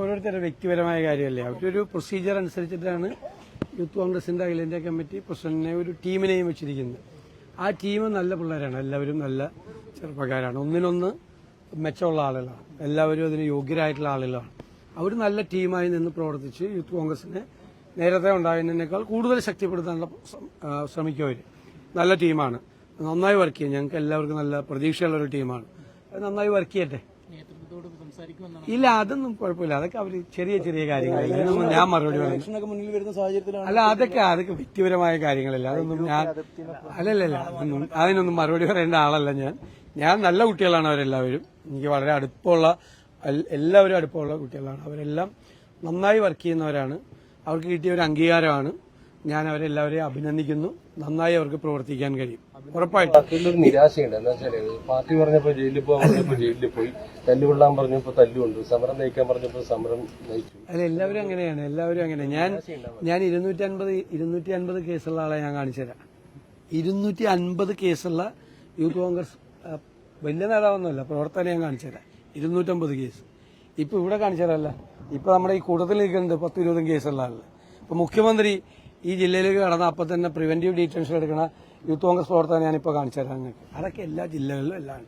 ഓരോരുത്തരുടെ വ്യക്തിപരമായ കാര്യമല്ലേ? അവരൊരു പ്രൊസീജിയർ അനുസരിച്ചിട്ടാണ് യൂത്ത് കോൺഗ്രസിന്റെ അഖിലേന്ത്യാ കമ്മിറ്റി പ്രസിഡന്റിനെ ഒരു ടീമിനെയും വെച്ചിരിക്കുന്നത്. ആ ടീം നല്ല പിള്ളേരാണ്. എല്ലാവരും നല്ല ചെറുപ്പക്കാരാണ്. ഒന്നിനൊന്ന് മെച്ചമുള്ള ആളുകളാണ്. എല്ലാവരും അതിന് യോഗ്യരായിട്ടുള്ള ആളുകളാണ്. അവർ നല്ല ടീമായി നിന്ന് പ്രവർത്തിച്ച് യൂത്ത് കോൺഗ്രസിനെ നേരത്തെ ഉണ്ടായതിനേക്കാൾ കൂടുതൽ ശക്തിപ്പെടുത്താനുള്ള ശ്രമിക്കുക ശ്രമിക്കും അവർ നല്ല ടീമാണ്. നന്നായി വർക്ക് ചെയ്യും. ഞങ്ങൾക്ക് എല്ലാവർക്കും നല്ല പ്രതീക്ഷയുള്ള ഒരു ടീമാണ്. നന്നായി വർക്ക് ചെയ്യട്ടെ. സംസാരിക്കുമെന്നാണ് ഇല്ല അതൊന്നും കുഴപ്പമില്ല. അതൊക്കെ അവർ ചെറിയ ചെറിയ കാര്യങ്ങളൊന്നും ഞാൻ മറുപടി പറയും ഇലക്ഷനൊക്കെ മുന്നിൽ വരുന്ന സാഹചര്യത്തിലാണ് അല്ല അതൊക്കെ അതൊക്കെ വ്യക്തിപരമായ കാര്യങ്ങളല്ല. അതൊന്നും ഞാൻ അല്ലല്ല അതൊന്നും അതിനൊന്നും മറുപടി പറയേണ്ട ആളല്ല ഞാൻ. ഞാൻ നല്ല കുട്ടികളാണ് അവരെല്ലാവരും. എനിക്ക് വളരെ അടുപ്പമുള്ള എല്ലാവരും അടുപ്പമുള്ള കുട്ടികളാണ്. അവരെല്ലാം നന്നായി വർക്ക് ചെയ്യുന്നവരാണ്. അവർക്ക് കിട്ടിയ ഒരു അംഗീകാരമാണ്. ഞാൻ അവരെല്ലാവരെയും അഭിനന്ദിക്കുന്നു. നന്നായി അവർക്ക് പ്രവർത്തിക്കാൻ കഴിയും. ഉറപ്പായിട്ടും. നിരാശയുണ്ട്. എന്താ വെച്ചാൽ പാർട്ടി പറഞ്ഞപ്പോ ജയിലിൽ പോകാൻ ജയിലിൽ പോയി. തല്ലുകൊള്ളാൻ പറഞ്ഞപ്പോ തല്ലുണ്ട് സമരം നയിക്കാൻ പറഞ്ഞപ്പോ സമരം നയിച്ചു. അല്ല എല്ലാവരും അങ്ങനെയാണ്. എല്ലാവരും അങ്ങനെ. ഞാൻ ഞാൻ ഇരുന്നൂറ്റി അൻപത് ഇരുന്നൂറ്റി അൻപത് കേസുള്ള ആളെ ഞാൻ കാണിച്ചുതരാം ഇരുന്നൂറ്റി അൻപത് കേസുള്ള യൂത്ത് കോൺഗ്രസ് വലിയ നേതാവൊന്നുമല്ല. പ്രവർത്തനം ഞാൻ കാണിച്ചുതരാം ഇരുന്നൂറ്റമ്പത് കേസ്. ഇപ്പൊ ഇവിടെ കാണിച്ചതല്ല ഇപ്പൊ നമ്മുടെ ഈ കൂട്ടത്തിൽ നിൽക്കുന്നുണ്ട് പത്ത് ഇരുപതും കേസുള്ള ആളുകൾ ഇപ്പൊ മുഖ്യമന്ത്രി ഈ ജില്ലയിലേക്ക് കടന്ന അപ്പൊ തന്നെ പ്രിവെന്റീവ് ഡീറ്റൻഷൻ എടുക്കുന്ന യൂത്ത് കോൺഗ്രസ് പ്രവർത്തനം ഞാനിപ്പോ കാണിച്ചു തരാം നിങ്ങൾക്ക്. അതൊക്കെ എല്ലാ ജില്ലകളിലും എല്ലാം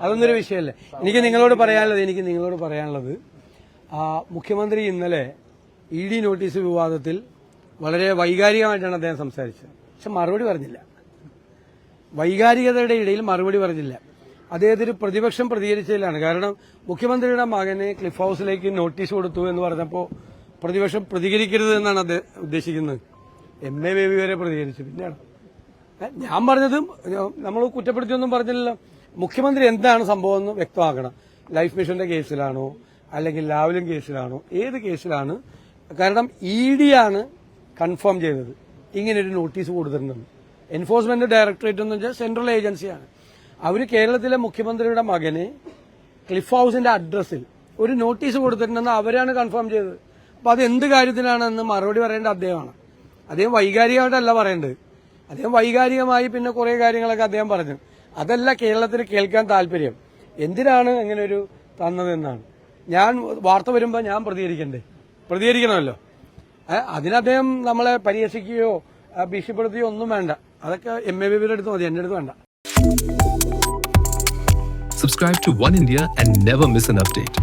അതൊന്നൊരു വിഷയമല്ല? എനിക്ക് നിങ്ങളോട് പറയാനുള്ളത് എനിക്ക് നിങ്ങളോട് പറയാനുള്ളത് മുഖ്യമന്ത്രി ഇന്നലെ ഇ ഡി നോട്ടീസ് വിവാദത്തിൽ വളരെ വൈകാരികമായിട്ടാണ് അദ്ദേഹം സംസാരിച്ചത്. പക്ഷെ മറുപടി പറഞ്ഞില്ല. വൈകാരികതയുടെ ഇടയിൽ മറുപടി പറഞ്ഞില്ല. അദ്ദേഹത്തിന് പ്രതിപക്ഷം പ്രതികരിച്ചതിലാണ്. കാരണം മുഖ്യമന്ത്രിയുടെ മകനെ ക്ലിഫ് ഹൌസിലേക്ക് നോട്ടീസ് കൊടുത്തു എന്ന് പറഞ്ഞപ്പോൾ പ്രതിപക്ഷം പ്രതികരിക്കരുത് എന്നാണ് അദ്ദേഹം ഉദ്ദേശിക്കുന്നത്. എം എ ബേബി വരെ പ്രതികരിച്ചു. പിന്നെയാണ് ഞാൻ പറഞ്ഞത് നമ്മൾ കുറ്റപ്പെടുത്തിയൊന്നും പറഞ്ഞില്ലല്ലോ. മുഖ്യമന്ത്രി എന്താണ് സംഭവം എന്ന് വ്യക്തമാക്കണം. ലൈഫ് മിഷന്റെ കേസിലാണോ അല്ലെങ്കിൽ ലാവലിൻ കേസിലാണോ ഏത് കേസിലാണ്? കാരണം ഇ ഡി ആണ് കൺഫേം ചെയ്തത്. ഇങ്ങനെ ഒരു നോട്ടീസ് കൊടുത്തിരുന്നത്. എൻഫോഴ്സ്മെന്റ് ഡയറക്ടറേറ്റ് എന്ന് വെച്ചാൽ സെൻട്രൽ ഏജൻസിയാണ് അവർ കേരളത്തിലെ മുഖ്യമന്ത്രിയുടെ മകനെ ക്ലിഫ് ഹൌസിന്റെ അഡ്രസ്സിൽ ഒരു നോട്ടീസ് കൊടുത്തിട്ടുണ്ടെന്ന് അവരാണ് കൺഫേം ചെയ്തത്. അപ്പൊ അത് എന്ത് കാര്യത്തിലാണെന്ന് മറുപടി പറയേണ്ട അദ്ദേഹമാണ്. അദ്ദേഹം വൈകാരികമായിട്ടല്ല പറയേണ്ടത്. അദ്ദേഹം വൈകാരികമായി പിന്നെ കുറെ കാര്യങ്ങളൊക്കെ അദ്ദേഹം പറഞ്ഞു. അതല്ല കേരളത്തിന് കേൾക്കാൻ താല്പര്യം. എന്തിനാണ് അങ്ങനെ ഒരു തന്നതെന്നാണ്. ഞാൻ വാർത്ത വരുമ്പോൾ ഞാൻ പ്രതികരിക്കണ്ടേ? പ്രതികരിക്കണമല്ലോ. അതിനദ്ദേഹം നമ്മളെ പരിഹസിക്കുകയോ ഭീഷണിപ്പെടുത്തുകയോ ഒന്നും വേണ്ട. അതൊക്കെ എം എ ബിയുടെ അടുത്ത് മതി. എന്റെ അടുത്ത് വേണ്ട. Subscribe to One India and never miss an update.